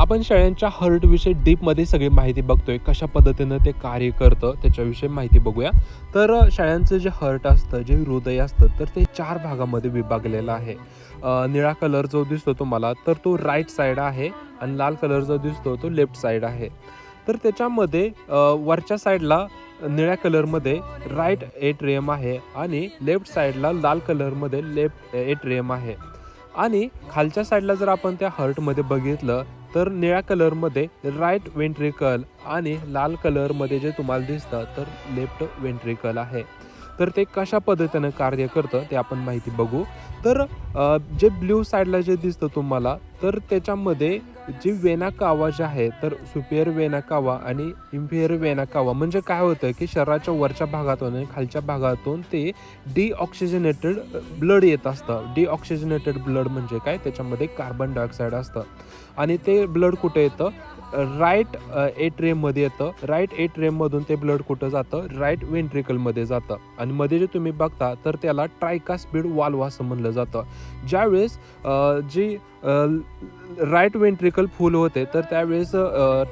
आपण शेळ्यांच्या हर्टविषयी डीपमध्ये सगळी माहिती बघतोय कशा पद्धतीनं ते कार्य करतं त्याच्याविषयी माहिती बघूया. तर शेळ्यांचं जे हर्ट असतं जे हृदय असतं तर ते चार भागामध्ये विभागलेलं आहे. निळा कलर जो दिसतो तुम्हाला तर तो राईट साईड आहे आणि लाल कलर जो दिसतो तो लेफ्ट साईड आहे. तर त्याच्यामध्ये वरच्या साईडला निळ्या कलरमध्ये राईट एट्रियम आहे आणि लेफ्ट साईडला लाल कलरमध्ये लेफ्ट एट्रियम आहे. आणि खालच्या साईडला जर आपण त्या हर्टमध्ये बघितलं तर निळ्या कलरमध्ये राईट वेंट्रिकल आणि लाल कलरमध्ये जे तुम्हाला दिसतं तर लेफ्ट वेंट्रिकल आहे. तर ते कशा पद्धतीनं कार्य करतं ते आपण माहिती बघू. तर जे ब्ल्यू साईडला जे दिसतं तुम्हाला तर त्याच्यामध्ये जी वेना कावा जे आहे तर सुपेर वेना कावा आणि इम्पियर वेना कावा म्हणजे काय होतं की शरीराच्या वरच्या भागातून आणि खालच्या भागातून ते डिऑक्सिजनेटेड ब्लड येत असतं. डिऑक्सिजनेटेड ब्लड म्हणजे काय? त्याच्यामध्ये कार्बन डायऑक्साईड असतं. आणि ते ब्लड कुठे येतं? राईट एट्रेममध्ये uh, येतं. राईट एट्रेममधून ते ब्लड कुठं जातं? राईट वेंट्रिकलमध्ये जातं. आणि मध्ये जे तुम्ही बघता तर त्याला ट्रायका स्पीड वाल्व असं म्हणलं जातं. ज्यावेळेस जी राईट वेंट्रिकल फुल होते तर त्यावेळेस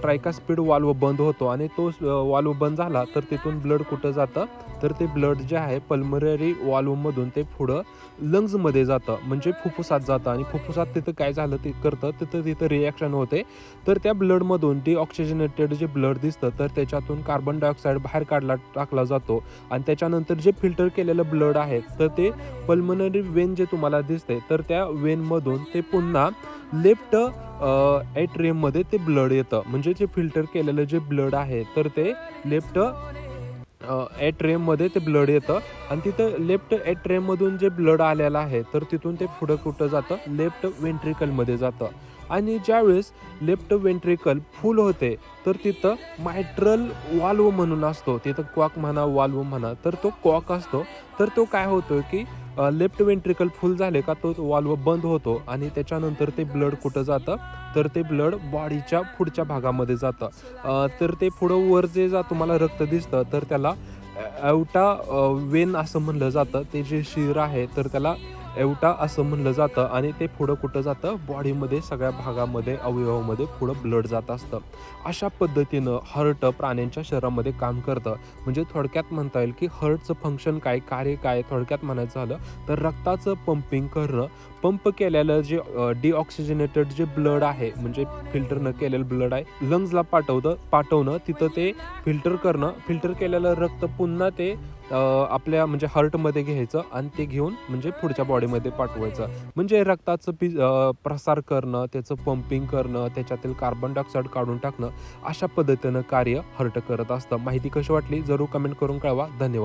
ट्रायका स्पीड वाल्व बंद होतो. आणि तो वाल्व बंद झाला तर तिथून ब्लड कुठं जातं? तर ते ब्लड जे आहे पल्मररी वाल्वमधून ते पुढं लंग्समध्ये जातं. म्हणजे फुफ्फुसात जातं. आणि फुफ्फुसात तिथं काय झालं ते करतं तिथं तिथं रिॲक्शन होते. तर त्या ब्लड ब्लडमधून डिऑक्सिजनेटेड जे ब्लड दिसतं तर त्याच्यातून कार्बन डायऑक्साईड बाहेर काढला टाकला जातो. आणि त्याच्यानंतर जे फिल्टर केलेलं ब्लड आहे तर ते पल्मनरी वेन जे तुम्हाला दिसते तर त्या वेनमधून ते पुन्हा लेफ्ट एट्रियममध्ये ते ब्लड येतं. म्हणजे जे फिल्टर केलेलं जे ब्लड आहे तर ते लेफ्ट एट्रेममध्ये ते ब्लड येतं. आणि तिथं लेफ्ट एट्रेममधून जे ब्लड आलेलं आहे तर तिथून ते पुढं कुठं जातं? लेफ्ट वेंट्रिकलमध्ये जातं. आणि ज्यावेळेस लेफ्ट वेंट्रिकल फुल होते तर तिथं मायट्रल वाल्व म्हणून असतो. तिथं क्वॉक म्हणा वाल्व म्हणा तर तो क्वाक असतो. तर तो काय होतो की लेफ्ट वेंट्रिकल फुल झाले का तो वाल्व बंद होतो आणि त्याच्यानंतर ते ब्लड कुठं जातं? तर ते ब्लड बॉडीच्या पुढच्या भागामध्ये जातं. तर ते पुढं वर जे जा तुम्हाला रक्त दिसतं तर त्याला एवटा वेन असं म्हणलं जातं. ते जे शिर आहे तर त्याला एवटा असं म्हणलं जातं आणि ते पुढं कुठं जातं? बॉडीमध्ये सगळ्या भागामध्ये अवयवामध्ये पुढं ब्लड जात असतं. अशा पद्धतीनं हर्ट प्राण्यांच्या शरीरामध्ये काम करतं. म्हणजे थोडक्यात म्हणता येईल की हर्टचं फंक्शन काय कार्य काय? थोडक्यात म्हणायचं झालं तर रक्ताचं पंपिंग करणं. पंप केलेलं जे डिऑक्सिजनेटेड जे ब्लड आहे म्हणजे फिल्टर न केलेलं ब्लड आहे लंग्सला पाठवतं पाठवणं तिथं ते फिल्टर करणं. फिल्टर केलेलं रक्त पुन्हा ते आपल्या म्हणजे हार्टमध्ये घ्यायचं आणि ते घेऊन म्हणजे पुढच्या बॉडीमध्ये पाठवायचं. म्हणजे रक्ताचं पि प्रसार करणं त्याचं पंपिंग करणं त्याच्यातील कार्बन डायऑक्साईड काढून टाकणं अशा पद्धतीनं कार्य हर्ट करत असतं. माहिती कशी वाटली? जरूर कमेंट करून कळवा. धन्यवाद.